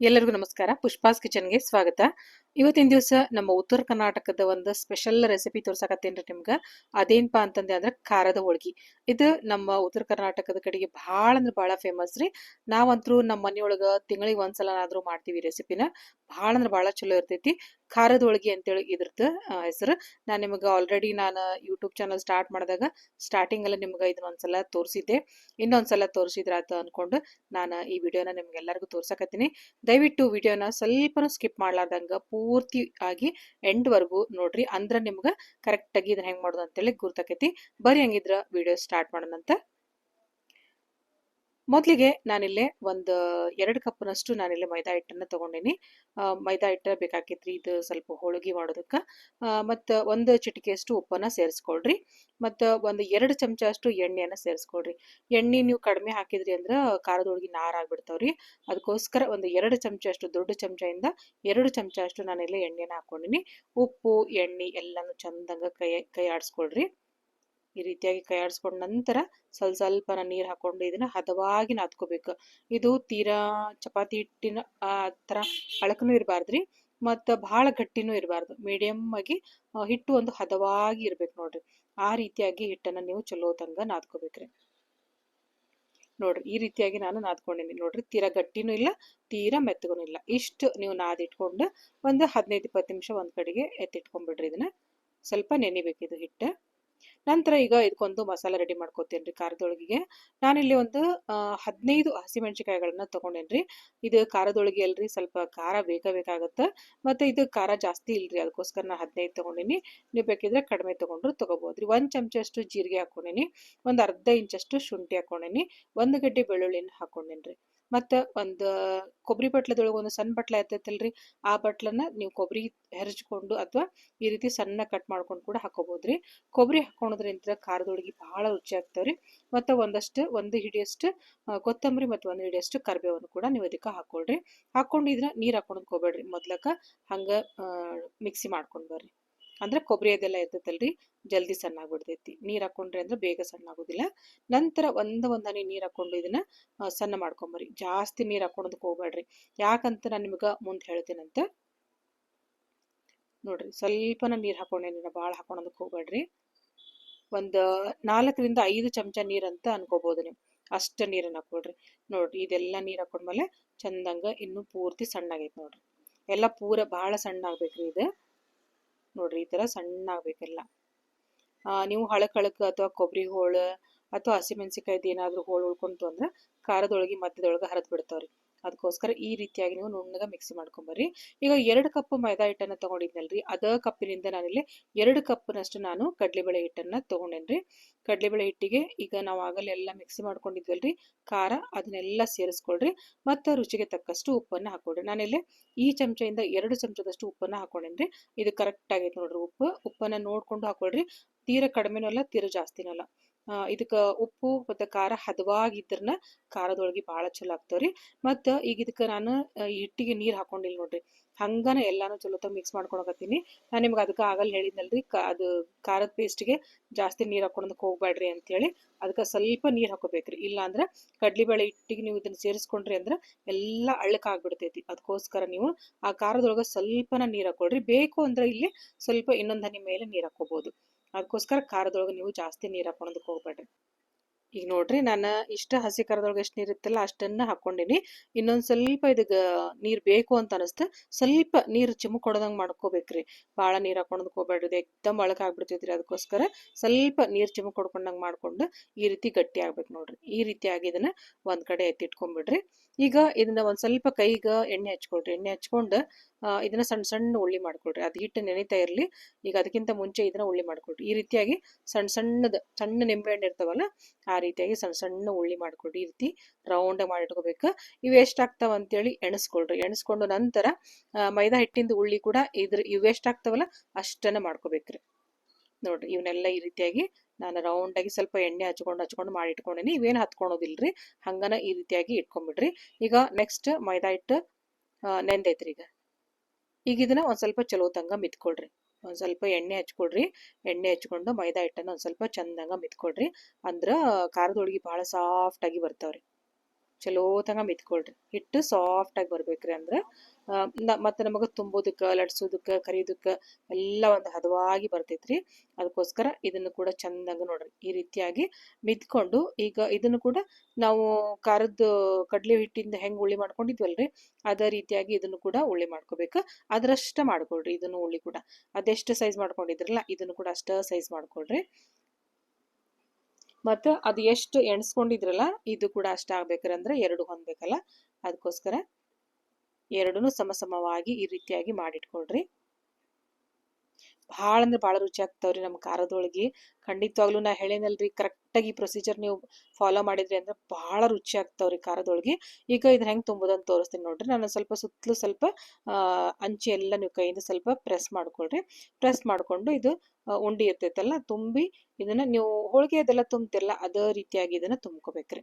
ಎಲ್ಲರಿಗೂ ನಮಸ್ಕಾರ. ಪುಷ್ಪಾಸ್ ಕಿಚನ್ಗೆ ಸ್ವಾಗತ. ಇವತ್ತಿನ ದಿವಸ ನಮ್ಮ ಉತ್ತರ ಕರ್ನಾಟಕದ ಒಂದು ಸ್ಪೆಷಲ್ ರೆಸಿಪಿ ತೋರ್ಸಾಕತ್ತೇನ್ರಿ ನಿಮ್ಗೆ. ಅದೇನಪ್ಪ ಅಂತಂದೆ ಅಂದ್ರೆ ಖಾರದ ಹೋಳ್ಗಿ. ಇದು ನಮ್ಮ ಉತ್ತರ ಕರ್ನಾಟಕದ ಕಡೆಗೆ ಭಾಳ ಅಂದ್ರೆ ಭಾಳ ಫೇಮಸ್ ರೀ. ನಾವಂತರೂ ನಮ್ಮ ಮನೆಯೊಳಗೆ ತಿಂಗಳಿಗೆ ಒಂದ್ಸಲನಾದ್ರೂ ಮಾಡ್ತೀವಿ ರೆಸಿಪಿನ ಭಾಳ ಅಂದ್ರೆ ಭಾಳ ಚಲೋ ಇರ್ತೈತಿ. ಖಾರದ ಹೋಳಿಗೆ ಅಂತೇಳಿ ಇದ್ರದ್ದು ಹೆಸರು. ನಾನು ನಿಮಗೆ ಆಲ್ರೆಡಿ ನಾನು ಯೂಟ್ಯೂಬ್ ಚಾನಲ್ ಸ್ಟಾರ್ಟ್ ಮಾಡಿದಾಗ ಸ್ಟಾರ್ಟಿಂಗಲ್ಲಿ ನಿಮ್ಗೆ ಇದನ್ನ ಒಂದ್ಸಲ ತೋರಿಸಿದ್ದೆ. ಇನ್ನೊಂದ್ಸಲ ತೋರಿಸಿದ್ರಾತ ಅನ್ಕೊಂಡು ನಾನು ಈ ವಿಡಿಯೋನ ನಿಮ್ಗೆಲ್ಲರಿಗೂ ತೋರ್ಸಕತ್ತೀನಿ. ದಯವಿಟ್ಟು ವಿಡಿಯೋನ ಸ್ವಲ್ಪನೂ ಸ್ಕಿಪ್ ಮಾಡ್ಲಾರ್ದಂಗ ಪೂರ್ತಿ ಆಗಿ ಎಂಡ್ವರೆಗೂ ನೋಡ್ರಿ. ಅಂದ್ರೆ ನಿಮ್ಗೆ ಕರೆಕ್ಟಾಗಿ ಇದನ್ನ ಹೆಂಗೆ ಮಾಡೋದು ಅಂತೇಳಿ ಗುರ್ತಾಕೈತಿ. ಬರೀ ಹಂಗಿದ್ರ ವಿಡಿಯೋ ಸ್ಟಾರ್ಟ್ ಮಾಡೋಣಂತ. ಮೊದಲಿಗೆ ನಾನಿಲ್ಲೇ ಒಂದು, ಎರಡು ಕಪ್ನಷ್ಟು ನಾನಿಲ್ಲಿ ಮೈದಾ ಹಿಟ್ಟನ್ನು ತೊಗೊಂಡಿನಿ. ಮೈದಾ ಹಿಟ್ಟ ಬೇಕಾಕೈತ್ರಿ, ಇದು ಸ್ವಲ್ಪ ಹೋಳಿಗೆ ಮಾಡೋದಕ್ಕೆ. ಮತ್ತು ಒಂದು ಚಿಟಿಕೆಯಷ್ಟು ಉಪ್ಪನ್ನು ಸೇರಿಸ್ಕೊಳ್ರಿ. ಮತ್ತು ಒಂದು ಎರಡು ಚಮಚ ಅಷ್ಟು ಎಣ್ಣೆಯನ್ನು ಸೇರಿಸ್ಕೊಳ್ರಿ. ಎಣ್ಣೆ ನೀವು ಕಡಿಮೆ ಹಾಕಿದ್ರಿ ಅಂದ್ರೆ ಖಾರದ ಹೋಳಿಗೆ ನಾರು ಆಗ್ಬಿಡ್ತಾವ್ರಿ. ಅದಕ್ಕೋಸ್ಕರ ಒಂದು ಎರಡು ಚಮಚ ಅಷ್ಟು ದೊಡ್ಡ ಚಮಚದಿಂದ ಎರಡು ಚಮಚ ಅಷ್ಟು ನಾನಿಲ್ಲಿ ಎಣ್ಣೆನ ಹಾಕೊಂಡಿನಿ. ಉಪ್ಪು, ಎಣ್ಣೆ ಎಲ್ಲನೂ ಚಂದಂಗೆ ಕೈ ಕೈ ಆಡಿಸ್ಕೊಳ್ರಿ. ಈ ರೀತಿಯಾಗಿ ಕೈ ನಂತರ ಸ್ವಲ್ಪ ಸ್ವಲ್ಪ ನೀರು ಹಾಕೊಂಡು ಇದನ್ನ ಹದವಾಗಿ ನಾದ್ಕೋಬೇಕು. ಇದು ತೀರಾ ಚಪಾತಿ ಹಿಟ್ಟಿನ, ಆ ಥರ ಹಳಕನೂ ಇರಬಾರ್ದ್ರಿ ಮತ್ತು ಭಾಳ ಗಟ್ಟಿನೂ ಇರಬಾರ್ದು. ಮೀಡಿಯಮ್ ಆಗಿ ಹಿಟ್ಟು ಒಂದು ಹದವಾಗಿ ಇರ್ಬೇಕು ನೋಡ್ರಿ. ಆ ರೀತಿಯಾಗಿ ಹಿಟ್ಟನ್ನು ನೀವು ಚಲೋ ತಂಗ ನಾದ್ಕೋಬೇಕ್ರಿ. ನೋಡ್ರಿ, ಈ ರೀತಿಯಾಗಿ ನಾನು ನಾದ್ಕೊಂಡಿನಿ. ನೋಡ್ರಿ, ತೀರಾ ಗಟ್ಟಿನೂ ಇಲ್ಲ, ತೀರಾ ಮೆತ್ತಗೂ ಇಲ್ಲ. ಇಷ್ಟು ನೀವು ನಾದಿಟ್ಕೊಂಡು ಒಂದು ಹದಿನೈದು ಇಪ್ಪತ್ತು ನಿಮಿಷ ಒಂದು ಕಡೆಗೆ ಎತ್ತಿಟ್ಕೊಂಡ್ಬಿಡ್ರಿ ಇದನ್ನ. ಸ್ವಲ್ಪ ನೆನಿಬೇಕಿದು ಹಿಟ್ಟು. ನಂತರ ಈಗ ಇದಕ್ಕೊಂದು ಮಸಾಲ ರೆಡಿ ಮಾಡ್ಕೋತೀನಿ ರೀ ಖಾರದೊಳಗಿಗೆ. ನಾನಿಲ್ಲಿ ಒಂದು ಹದಿನೈದು ಹಸಿಮೆಣ್ಸಿಕಾಯಿಗಳನ್ನ ತೊಗೊಂಡೇನ್ರಿ. ಇದು ಖಾರದೊಳಗೆ ಅಲ್ರಿ, ಸ್ವಲ್ಪ ಖಾರ ಬೇಕ ಬೇಕಾಗತ್ತ. ಮತ್ತು ಇದು ಖಾರ ಜಾಸ್ತಿ ಇಲ್ರಿ, ಅದಕ್ಕೋಸ್ಕರ ನಾನು ಹದಿನೈದು ತೊಗೊಂಡಿನಿ. ನೀವು ಬೇಕಿದ್ರೆ ಕಡಿಮೆ ತೊಗೊಂಡ್ರು ತೊಗೋಬೋದ್ರಿ. ಒಂದು ಚಮಚಷ್ಟು ಜೀರಿಗೆ ಹಾಕೊಂಡೇನಿ. ಒಂದು ಅರ್ಧ ಇಂಚಷ್ಟು ಶುಂಠಿ ಹಾಕೊಂಡೇನಿ. ಒಂದು ಗಡ್ಡೆ ಬೆಳ್ಳುಳ್ಳಿನ ಹಾಕೊಂಡೇನ್ರಿ. ಮತ್ತು ಒಂದು ಕೊಬ್ಬರಿ ಬಟ್ಲದೊಳಗೆ ಒಂದು ಸಣ್ಣ ಬಟ್ಲ ಇರ್ತೈತಲ್ರಿ, ಆ ಬಟ್ಲನ್ನ ನೀವು ಕೊಬ್ಬರಿ ಹೆರಚ್ಕೊಂಡು ಅಥವಾ ಈ ರೀತಿ ಸಣ್ಣ ಕಟ್ ಮಾಡ್ಕೊಂಡು ಕೂಡ ಹಾಕೋಬೋದ್ರಿ. ಕೊಬ್ಬರಿ ಹಾಕೊಳೋದ್ರಿಂದ ಖಾರದೊಳಗೆ ಭಾಳ ರುಚಿ ಆಗ್ತಾವ್ರಿ. ಮತ್ತು ಒಂದಷ್ಟು, ಒಂದು ಹಿಡಿಯಷ್ಟು ಕೊತ್ತಂಬರಿ ಮತ್ತು ಒಂದು ಹಿಡಿಯಷ್ಟು ಕರಿಬೇವನ್ನು ಕೂಡ ನೀವು ಅದಕ್ಕೆ ಹಾಕೊಳ್ರಿ. ಇದನ್ನ ನೀರು ಹಾಕೊಂಡು ಹೋಗ್ಬೇಡ್ರಿ. ಮೊದ್ಲಕ್ಕ ಹಂಗೆ ಮಿಕ್ಸಿ ಮಾಡ್ಕೊಂಡು ಬರ್ರಿ. ಅಂದ್ರೆ ಕೊಬ್ಬರಿ ಅದೆಲ್ಲ ಇರ್ತೈತಲ್ರಿ ಜಲ್ದಿ ಸಣ್ಣ ಆಗ್ಬಿಡ್ತೈತಿ ನೀರು ಹಾಕೊಂಡ್ರಿ ಅಂದ್ರೆ ಬೇಗ ಸಣ್ಣ ಆಗೋದಿಲ್ಲ ನಂತರ ಒಂದು ಒಂದು ನೀರು ಹಾಕೊಂಡು ಇದನ್ನ ಸಣ್ಣ ಮಾಡ್ಕೊಂಬರಿ ಜಾಸ್ತಿ ನೀರು ಹಾಕೊಳೋದಕ್ಕೆ ಹೋಗ್ಬೇಡ್ರಿ ಯಾಕಂತ ನಾನು ನಿಮ್ಗೆ ಮುಂದೆ ಹೇಳ್ತೀನಂತ. ನೋಡ್ರಿ, ಸ್ವಲ್ಪನ ನೀರು ಹಾಕೊಂಡೇನಿ ಭಾಳ ಹಾಕೊಳೋದಕ್ಕೆ ಹೋಗ್ಬೇಡ್ರಿ ಒಂದು ನಾಲ್ಕರಿಂದ ಐದು ಚಮಚ ನೀರಂತ ಅನ್ಕೋಬಹುದು ನೀವು. ಅಷ್ಟು ನೀರನ್ನು ಹಾಕೊಳ್ರಿ. ನೋಡ್ರಿ, ಇದೆಲ್ಲ ನೀರು ಹಾಕೊಂಡ್ಮೇಲೆ ಚಂದಂಗ ಇನ್ನು ಪೂರ್ತಿ ಸಣ್ಣ ಸಣ್ಣಾಗೈತೆ ನೋಡ್ರಿ. ಎಲ್ಲ ಪೂರ ಭಾಳ ಸಣ್ಣ ಆಗ್ಬೇಕ್ರಿ ಇದು. ನೋಡ್ರಿ, ಈ ಥರ ಸಣ್ಣ ಆಗಬೇಕೆಲ್ಲ ನೀವು ಹಳಕ್ ಅಥವಾ ಕೊಬ್ಬರಿ ಹೋಳು ಅಥವಾ ಹಸಿಮೆಣಸಿಕಾಯ್ದು ಏನಾದರೂ ಹೋಳು ಉಳ್ಕೊಂತು ಅಂದ್ರೆ ಖಾರದೊಳಗೆ, ಮಧ್ಯದೊಳಗೆ ಹರಿದು ಬಿಡ್ತಾವ್ರಿ. ಅದಕ್ಕೋಸ್ಕರ ಈ ರೀತಿಯಾಗಿ ನೀವು ನುಣ್ಣಗೆ ಮಿಕ್ಸಿ ಮಾಡ್ಕೊಂಬರ್ರಿ. ಈಗ ಎರಡು ಕಪ್ ಮೈದಾ ಹಿಟ್ಟನ್ನು ತೊಗೊಂಡಿದ್ನಲ್ರಿ. ಅದ ಕಪ್ಪಿನಿಂದ ನಾನಿಲ್ಲಿ ಎರಡು ಕಪ್ನಷ್ಟು ನಾನು ಕಡಲೆಬೇಳೆ ಹಿಟ್ಟನ್ನು ತೊಗೊಂಡೇನ್ರಿ. ಕಡಲೆಬೇಳೆ ಹಿಟ್ಟಿಗೆ ಈಗ ನಾವು ಆಗಲೇ ಎಲ್ಲ ಮಿಕ್ಸಿ ಮಾಡ್ಕೊಂಡಿದ್ವಲ್ರಿ. ಖಾರ ಅದನ್ನೆಲ್ಲ ಸೇರಿಸ್ಕೊಳ್ರಿ. ಮತ್ತು ರುಚಿಗೆ ತಕ್ಕಷ್ಟು ಉಪ್ಪನ್ನು ಹಾಕೊಳ್ರಿ. ನಾನಿಲ್ಲಿ ಈ ಚಮಚದಿಂದ ಎರಡು ಚಮಚದಷ್ಟು ಉಪ್ಪನ್ನು ಹಾಕೊಂಡೇನ್ರಿ ಇದು ಕರೆಕ್ಟ್ ಆಗೈತೆ ನೋಡ್ರಿ ಉಪ್ಪು. ಉಪ್ಪನ್ನು ನೋಡ್ಕೊಂಡು ಹಾಕೊಳ್ರಿ. ತೀರ ಕಡಿಮೆನೂ ಅಲ್ಲ, ತೀರ ಜಾಸ್ತಿನೂ ಅಲ್ಲ. ಇದಕ್ಕೆ ಉಪ್ಪು ಮತ್ತು ಖಾರ ಹದವಾಗಿದ್ರನ್ನ ಖಾರದೊಳಗೆ ಭಾಳ ಚಲೋ ಆಗ್ತಾವ್ರಿ. ಮತ್ತು ಈಗ ಇದಕ್ಕೆ ನಾನು ಹಿಟ್ಟಿಗೆ ನೀರು ಹಾಕೊಂಡಿಲ್ಲ ನೋಡ್ರಿ. ಹಂಗನ ಎಲ್ಲಾನು ಚಲೋ ತ ಮಿಕ್ಸ್ ಮಾಡ್ಕೊಳಕತ್ತೀನಿ ನಾನು ನಿಮ್ಗೆ ಅದಕ್ಕೆ ಆಗಲ್ಲ ಹೇಳಿದ್ನಲ್ರಿ ಅದು ಖಾರದ ಪೇಸ್ಟ್ಗೆ ಜಾಸ್ತಿ ನೀರು ಹಾಕೊಳೋದಕ್ಕೆ ಹೋಗ್ಬೇಡ್ರಿ ಅಂತೇಳಿ. ಅದಕ್ಕೆ ಸ್ವಲ್ಪ ನೀರು ಹಾಕೋಬೇಕ್ರಿ. ಇಲ್ಲಾಂದ್ರೆ ಕಡ್ಲಿಬೇಳೆ ಹಿಟ್ಟಿಗೆ ನೀವು ಇದನ್ನ ಸೇರಿಸ್ಕೊಂಡ್ರಿ ಅಂದ್ರೆ ಎಲ್ಲ ಅಳ್ಳಕ್ಕಾಗ್ಬಿಡ್ತೈತಿ ಅದಕ್ಕೋಸ್ಕರ ನೀವು ಆ ಖಾರದೊಳಗೆ ಸ್ವಲ್ಪನ ನೀರು ಹಾಕೊಳ್ರಿ. ಬೇಕು ಅಂದ್ರೆ ಇಲ್ಲಿ ಸ್ವಲ್ಪ ಇನ್ನೊಂದು ಹನಿ ಮೇಲೆ ನೀರು ಹಾಕೋಬಹುದು ಅದಕ್ಕೋಸ್ಕರ ಖಾರದೊಳಗೆ ನೀವು ಜಾಸ್ತಿ ನೀರು ಹಾಕೊಳೋದಕ್ಕೆ ಹೋಗ್ಬೇಡ್ರಿ ಈಗ ನೋಡ್ರಿ ನಾನು ಇಷ್ಟ ಹಸಿ ಖಾರದೊಳಗೆ ಎಷ್ಟು ನೀರು ಇತ್ತಲ್ಲ ಅಷ್ಟನ್ನ ಹಾಕೊಂಡಿನಿ. ಇನ್ನೊಂದು ಸ್ವಲ್ಪ ಇದಕ್ಕೆ ನೀರು ಬೇಕು ಅಂತ ಅನಿಸ್ತು ಸ್ವಲ್ಪ ನೀರು ಚಿಮುಕ್ ಕೊಡೋದಂಗೆ ಮಾಡ್ಕೋಬೇಕ್ರಿ. ಭಾಳ ನೀರು ಹಾಕೊಳೋದಕ್ಕೆ ಹೋಗ್ಬೇಡ್ರಿ ಎಕ್ದಮ್ ಅಳಕ ಆಗ್ಬಿಡ್ತೈತ್ರಿ ಅದಕ್ಕೋಸ್ಕರ ಸ್ವಲ್ಪ ನೀರು ಚಿಮುಕ್ ಕೊಡ್ಕೊಂಡಂಗೆ ಮಾಡ್ಕೊಂಡು ಈ ರೀತಿ ಗಟ್ಟಿ ಆಗ್ಬೇಕು ನೋಡ್ರಿ. ಈ ರೀತಿಯಾಗಿ ಇದನ್ನ ಒಂದು ಕಡೆ ಎತ್ತಿಟ್ಕೊಂಡ್ಬಿಡ್ರಿ ಈಗ ಇದನ್ನ ಒಂದು ಸ್ವಲ್ಪ ಕೈಗೆ ಎಣ್ಣೆ ಹಚ್ಕೊಳ್ರಿ. ಎಣ್ಣೆ ಹಚ್ಕೊಂಡು ಇದನ್ನ ಸಣ್ಣ ಸಣ್ಣ ಉಳ್ಳಿ ಮಾಡ್ಕೊಳ್ರಿ. ಅದು ಹಿಟ್ಟು ನೆನೀತಾ ಇರಲಿ, ಈಗ ಅದಕ್ಕಿಂತ ಮುಂಚೆ ಇದನ್ನ ಉಳ್ಳಿ ಮಾಡ್ಕೊಳ್ರಿ. ಈ ರೀತಿಯಾಗಿ ಸಣ್ಣ ಸಣ್ಣದ, ಸಣ್ಣ ನಿಂಬೆ ಹಣ್ಣು ಇರ್ತಾವಲ್ಲ, ಆ ರೀತಿಯಾಗಿ ಸಣ್ಣ ಸಣ್ಣ ಉಳ್ಳಿ ಮಾಡ್ಕೊಳ್ರಿ. ಈ ರೀತಿ ರೌಂಡ್ ಮಾಡಿಟ್ಕೋಬೇಕು ಇವು ಎಷ್ಟಾಗ್ತಾವ ಅಂತೇಳಿ ಎಣಿಸ್ಕೊಳ್ರಿ. ಎಣಿಸ್ಕೊಂಡು ನಂತರ ಮೈದಾ ಹಿಟ್ಟಿಂದ ಉಳ್ಳಿ ಕೂಡ ಇದ್ರ, ಇವು ಎಷ್ಟಾಗ್ತಾವಲ್ಲ ಅಷ್ಟನ್ನ ಮಾಡ್ಕೋಬೇಕ್ರಿ. ನೋಡ್ರಿ ಇವನ್ನೆಲ್ಲ ಈ ರೀತಿಯಾಗಿ ನಾನು ರೌಂಡಾಗಿ ಸ್ವಲ್ಪ ಎಣ್ಣೆ ಹಚ್ಕೊಂಡು ಹಚ್ಕೊಂಡು ಮಾಡಿ ಇಟ್ಕೊಂಡಿನಿ. ಇವೇನು ಹತ್ಕೊಳೋದಿಲ್ರಿ, ಹಂಗನ ಈ ರೀತಿಯಾಗಿ ಇಟ್ಕೊಂಡ್ಬಿಡ್ರಿ ಈಗ ನೆಕ್ಸ್ಟ್ ಮೈದಾ ಹಿಟ್ಟು ನೆಂದೈತ್ರಿ ಈಗ. ಈಗ ಇದನ್ನ ಒಂದು ಸ್ವಲ್ಪ ಚಲೋ ತಂಗ ಮಿತ್ಕೊಳ್ರಿ ಒಂದು ಸ್ವಲ್ಪ ಎಣ್ಣೆ ಹಚ್ಕೊಳ್ರಿ. ಎಣ್ಣೆ ಹಚ್ಕೊಂಡು ಮೈದಾ ಹಿಟ್ಟನ್ನು ಒಂದು ಸ್ವಲ್ಪ ಚಂದಂಗ ಮಿತ್ಕೊಳ್ರಿ ಅಂದ್ರೆ ಖಾರದ ಹೋಳಿಗೆ ಭಾಳ ಸಾಫ್ಟಾಗಿ ಬರ್ತಾವ್ರಿ. ಚಲೋ ತಂಗ ಮಿತ್ಕೊಳ್ರಿ. ಹಿಟ್ಟು ಸಾಫ್ಟಾಗಿ ಬರ್ಬೇಕ್ರಿ ಅಂದ್ರೆ ಮತ್ತೆ ನಮಗೆ ತುಂಬೋದಕ್ಕೆ, ಲಟ್ಸೋದಕ್ಕೆ, ಕರಿಯೋದಕ್ಕೆ ಎಲ್ಲ ಒಂದು ಹದವಾಗಿ ಬರ್ತೈತ್ರಿ. ಅದಕ್ಕೋಸ್ಕರ ಇದನ್ನು ಕೂಡ ಚಂದಂಗ ನೋಡ್ರಿ. ಈ ರೀತಿಯಾಗಿ ಮಿದ್ಕೊಂಡು ಈಗ ಇದನ್ನು ಕೂಡ ನಾವು ಖಾರದ ಕಡಲೆ ಹಿಟ್ಟಿಂದ ಹೆಂಗ್ ಉಳ್ಳಿ ಮಾಡ್ಕೊಂಡಿದ್ವಲ್ರಿ, ಅದೇ ರೀತಿಯಾಗಿ ಇದನ್ನು ಕೂಡ ಉಳ್ಳಿ ಮಾಡ್ಕೋಬೇಕು. ಅದರಷ್ಟ ಮಾಡ್ಕೊಳ್ರಿ ಇದನ್ನು ಉಳ್ಳಿ ಕೂಡ. ಅದೆಷ್ಟು ಸೈಜ್ ಮಾಡ್ಕೊಂಡಿದ್ರಲ್ಲ, ಇದನ್ನು ಕೂಡ ಅಷ್ಟ ಸೈಜ್ ಮಾಡ್ಕೊಳ್ರಿ. ಮತ್ತು ಅದು ಎಷ್ಟು ಎಣಿಸ್ಕೊಂಡಿದ್ರಲ್ಲ, ಇದು ಕೂಡ ಅಷ್ಟ ಆಗ್ಬೇಕ್ರಿ ಅಂದ್ರೆ ಎರಡು ಹೊಂದಬೇಕಲ್ಲ. ಅದಕ್ಕೋಸ್ಕರ ಎರಡೂ ಸಮಸಮವಾಗಿ ಈ ರೀತಿಯಾಗಿ ಮಾಡಿಟ್ಕೊಳ್ರಿ. ಭಾಳ ಅಂದ್ರೆ ಭಾಳ ರುಚಿ ಆಗ್ತಾವ್ರಿ ನಮ್ಮ ಖಾರದೊಳಗೆ. ಖಂಡಿತವಾಗ್ಲೂ ನಾ ಹೇಳೇನಲ್ರಿ ಕರೆಕ್ಟಾಗಿ ಈ ಪ್ರೊಸೀಜರ್ ನೀವು ಫಾಲೋ ಮಾಡಿದ್ರಿ ಅಂದ್ರೆ ಭಾಳ ರುಚಿ ಆಗ್ತಾವ್ರಿ ಖಾರದೊಳಗೆ. ಈಗ ಇದ್ರ ಹೆಂಗೆ ತುಂಬೋದಂತ ತೋರಿಸ್ತೀನಿ ನೋಡ್ರಿ. ನಾನು ಸ್ವಲ್ಪ ಸುತ್ತಲೂ ಸ್ವಲ್ಪ ಅಂಚಿ ಎಲ್ಲ ನೀವು ಕೈಯಿಂದ ಸ್ವಲ್ಪ ಪ್ರೆಸ್ ಮಾಡ್ಕೊಳ್ರಿ. ಪ್ರೆಸ್ ಮಾಡಿಕೊಂಡು ಇದು ಉಂಡಿ ಉಂಡೆ ಇರ್ತೈತಲ್ಲ ತುಂಬಿ ಇದನ್ನ ನೀವು ಹೋಳಿಗೆ ಅದೆಲ್ಲ ತುಂಬ್ತಿರಲ್ಲ ಅದೇ ರೀತಿಯಾಗಿ ಇದನ್ನ ತುಂಬ್ಕೋಬೇಕ್ರಿ.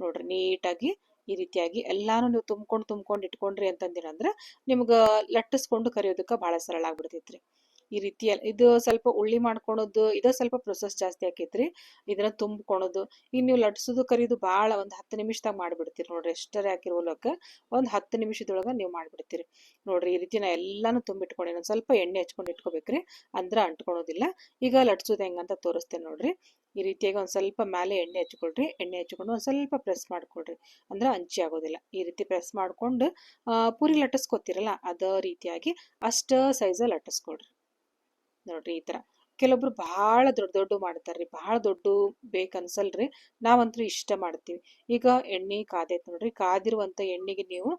ನೋಡ್ರಿ ನೀಟಾಗಿ ಈ ರೀತಿಯಾಗಿ ಎಲ್ಲಾನು ನೀವು ತುಂಬ್ಕೊಂಡು ತುಂಬ್ಕೊಂಡು ಇಟ್ಕೊಂಡ್ರಿ ಅಂತಂದಿರಂದ್ರೆ ನಿಮ್ಗೆ ಲಟ್ಟಿಸ್ಕೊಂಡು ಕರಿಯೋದಕ್ಕೆ ಭಾಳ ಸರಳ ಆಗ್ಬಿಡ್ತೈತ್ರಿ. ಈ ರೀತಿ ಇದು ಸ್ವಲ್ಪ ಉಳ್ಳಿ ಮಾಡ್ಕೊಳೋದು, ಇದು ಸ್ವಲ್ಪ ಪ್ರೊಸೆಸ್ ಜಾಸ್ತಿ ಆಕೈತ್ರಿ. ಇದನ್ನ ತುಂಬ್ಕೊಳೋದು. ಈಗ ನೀವು ಲಟ್ಸೋದು ಕರಿಯೋದು ಭಾಳ ಒಂದು ಹತ್ತು ನಿಮಿಷದಾಗ ಮಾಡಿಬಿಡ್ತೀರಿ ನೋಡ್ರಿ. ಎಷ್ಟರೇ ಹಾಕಿರೋಲಕ್ಕ ಒಂದು ಹತ್ತು ನಿಮಿಷದೊಳಗೆ ನೀವು ಮಾಡಿಬಿಡ್ತೀರಿ. ನೋಡ್ರಿ, ಈ ರೀತಿ ನಾ ಎಲ್ಲಾನು ತುಂಬಿಟ್ಕೊಂಡು. ಒಂದು ಸ್ವಲ್ಪ ಎಣ್ಣೆ ಹಚ್ಕೊಂಡು ಇಟ್ಕೋಬೇಕ್ರಿ. ಅಂದ್ರೆ ಅಂಟ್ಕೊಳೋದಿಲ್ಲ. ಈಗ ಲಟ್ಸೋದು ಹೆಂಗಂತ ತೋರಿಸ್ತೇನೆ ನೋಡ್ರಿ. ಈ ರೀತಿಯಾಗಿ ಒಂದು ಸ್ವಲ್ಪ ಮೇಲೆ ಎಣ್ಣೆ ಹಚ್ಕೊಳ್ರಿ. ಎಣ್ಣೆ ಹಚ್ಕೊಂಡು ಒಂದು ಸ್ವಲ್ಪ ಪ್ರೆಸ್ ಮಾಡ್ಕೊಳ್ರಿ. ಅಂದ್ರೆ ಅಂಚಿ ಆಗೋದಿಲ್ಲ. ಈ ರೀತಿ ಪ್ರೆಸ್ ಮಾಡ್ಕೊಂಡು ಪೂರಿ ಲಟ್ಟಿಸ್ಕೊತಿರಲ್ಲ ಅದೇ ರೀತಿಯಾಗಿ ಅಷ್ಟ ಸೈಜಲ್ಲಿ ಲಟ್ಟಿಸ್ಕೊಳ್ರಿ ನೋಡ್ರಿ ಈ ಥರ ಕೆಲವೊಬ್ರು ಭಾಳ ದೊಡ್ಡ ದೊಡ್ಡ ಮಾಡ್ತಾರ್ರಿ, ಭಾಳ ದೊಡ್ಡ ಬೇಕನ್ಸಲ್ರಿ. ನಾವಂತೂ ಇಷ್ಟ ಮಾಡ್ತೀವಿ. ಈಗ ಎಣ್ಣೆ ಕಾದೈತೆ ನೋಡ್ರಿ ಕಾದಿರುವಂಥ ಎಣ್ಣೆಗೆ ನೀವು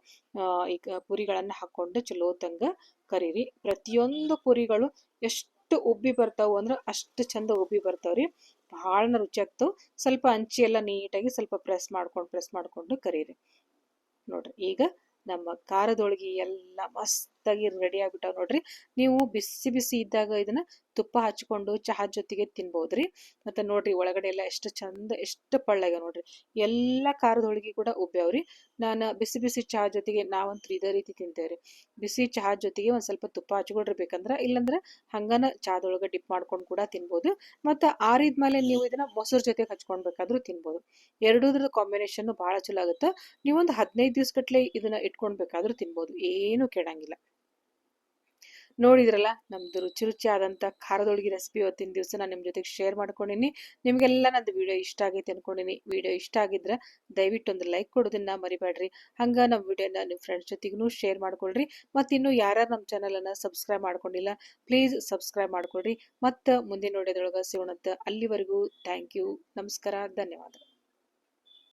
ಈಗ ಪುರಿಗಳನ್ನು ಹಾಕ್ಕೊಂಡು ಚಲೋ ತಂಗ ಕರೀರಿ. ಪ್ರತಿಯೊಂದು ಪುರಿಗಳು ಎಷ್ಟು ಉಬ್ಬಿ ಬರ್ತಾವು ಅಂದ್ರೆ ಅಷ್ಟು ಚಂದ ಉಬ್ಬಿ ಬರ್ತಾವ್ರಿ. ಭಾಳ ರುಚಿ ಆಗ್ತಾವೆ. ಸ್ವಲ್ಪ ಅಂಚಿ ಎಲ್ಲ ನೀಟಾಗಿ ಸ್ವಲ್ಪ ಪ್ರೆಸ್ ಮಾಡ್ಕೊಂಡು ಪ್ರೆಸ್ ಮಾಡ್ಕೊಂಡು ಕರೀರಿ. ನೋಡ್ರಿ, ಈಗ ನಮ್ಮ ಖಾರದೊಳಗೆ ಎಲ್ಲ ಮಸ್ತಾಗಿ ರೆಡಿ ಆಗ್ಬಿಟ್ಟಾವ ನೋಡ್ರಿ. ನೀವು ಬಿಸಿ ಬಿಸಿ ಇದ್ದಾಗ ಇದನ್ನ ತುಪ್ಪ ಹಚ್ಕೊಂಡು ಚಹಾ ಜೊತೆಗೆ ತಿನ್ಬೋದ್ರಿ. ಮತ್ತೆ ನೋಡ್ರಿ ಒಳಗಡೆ ಎಲ್ಲ ಎಷ್ಟು ಚಂದ, ಎಷ್ಟು ಪಳ್ಳಗ ನೋಡ್ರಿ. ಎಲ್ಲ ಹೋಳಿಗೆ ಕೂಡ ಉಬ್ಬ್ಯಾವ್ರಿ. ನಾನು ಬಿಸಿ ಬಿಸಿ ಚಹಾ ಜೊತೆಗೆ ನಾವಂತೂ ಇದೇ ರೀತಿ ತಿಂತೇವ್ರಿ. ಬಿಸಿ ಚಹಾ ಜೊತೆಗೆ ಒಂದ್ ಸ್ವಲ್ಪ ತುಪ್ಪ ಹಚ್ಕೊಳ್ರಿಬೇಕಂದ್ರೆ, ಇಲ್ಲಂದ್ರೆ ಹಂಗನ ಚಹಾದೊಳಗೆ ಡಿಪ್ ಮಾಡ್ಕೊಂಡು ಕೂಡ ತಿನ್ಬೋದು. ಮತ್ತು ಆರಿದ್ಮೇಲೆ ನೀವು ಇದನ್ನ ಮೊಸರು ಜೊತೆಗೆ ಹಚ್ಕೊಂಡ್ಬೇಕಾದ್ರೂ ತಿನ್ಬಹುದು ಎರಡೂದ್ರ ಕಾಂಬಿನೇಷನ್ ಬಹಳ ಚಲೋ ಆಗುತ್ತೆ. ನೀವೊಂದು ಹದಿನೈದು ದಿವ್ಸಗಟ್ಲೆ ಇದನ್ನ ಇಟ್ಕೊಳ್ಬೇಕಾದ್ರೂ ತಿನ್ಬೋದು. ಏನು ಕೆಡಂಗಿಲ್ಲ. ನೋಡಿದ್ರಲ್ಲ, ನಮ್ದು ರುಚಿ ರುಚಿ ಆದಂಥ ಖಾರದೊಳಗೆ ರೆಸಿಪಿ ಇವತ್ತಿನ ದಿವಸ ನಾನು ನಿಮ್ಮ ಜೊತೆಗೆ ಶೇರ್ ಮಾಡ್ಕೊಂಡಿನಿ. ನಿಮಗೆಲ್ಲ ನಂದು ವಿಡಿಯೋ ಇಷ್ಟ ಆಗೈತೆ ಅನ್ಕೊಂಡಿನಿ. ವಿಡಿಯೋ ಇಷ್ಟ ಆಗಿದ್ರೆ ದಯವಿಟ್ಟು ಒಂದು ಲೈಕ್ ಕೊಡೋದನ್ನ ಮರಿಬೇಡ್ರಿ ಹಂಗೆ ನಮ್ಮ ವಿಡಿಯೋನ ನಿಮ್ಮ ಫ್ರೆಂಡ್ಸ್ ಜೊತೆಗೂ ಶೇರ್ ಮಾಡ್ಕೊಳ್ರಿ. ಮತ್ತು ಇನ್ನು ಯಾರ್ಯಾರು ನಮ್ಮ ಚಾನಲನ್ನು ಸಬ್ಸ್ಕ್ರೈಬ್ ಮಾಡ್ಕೊಂಡಿಲ್ಲ ಪ್ಲೀಸ್ ಸಬ್ಸ್ಕ್ರೈಬ್ ಮಾಡ್ಕೊಳ್ರಿ. ಮತ್ತು ಮುಂದಿನ ನೋಡೋದ್ರೊಳಗೆ ಸಿಗೋಣಂತ ಅಲ್ಲಿವರೆಗೂ ಥ್ಯಾಂಕ್ ಯು ನಮಸ್ಕಾರ, ಧನ್ಯವಾದ.